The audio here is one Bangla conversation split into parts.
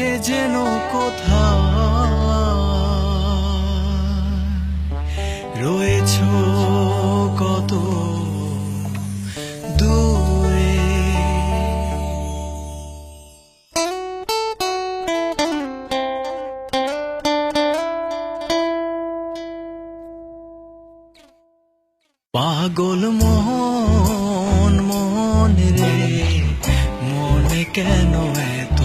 সে যেন কোথা রয়েছ কত পাগল মন মন রে মনে কেন এত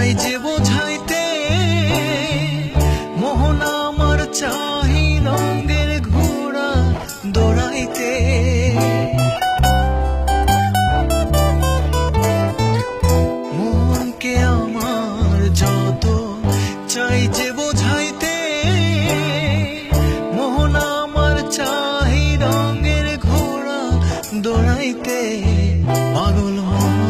চাই যে বোঝাইতে, মোহন আমার চাহি রঙের ঘোড়া দৌড়াইতে। মনকে আমার যত চাই যে বোঝাইতে, মোহন আমার চাহি রঙের ঘোড়া দৌড়াইতে। পাগল মনে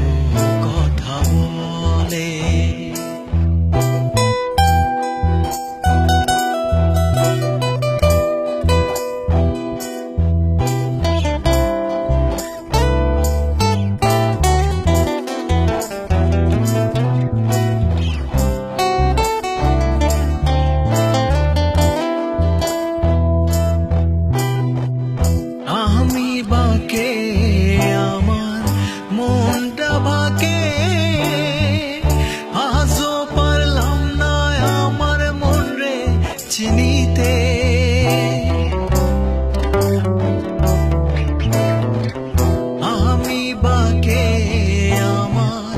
মনটা বাকে আজও পারলাম না আমার মন রে চিনিতে আমি বাকে আমার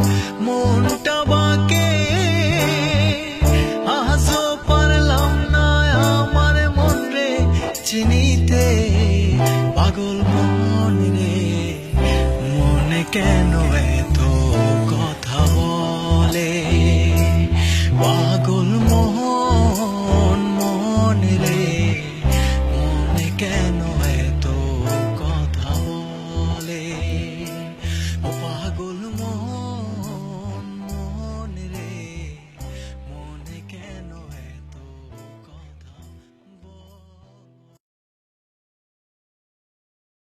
মনটা বাকে আজও পারলাম না আমার মন রে চিনিতে পাগল মন রে মনে কেন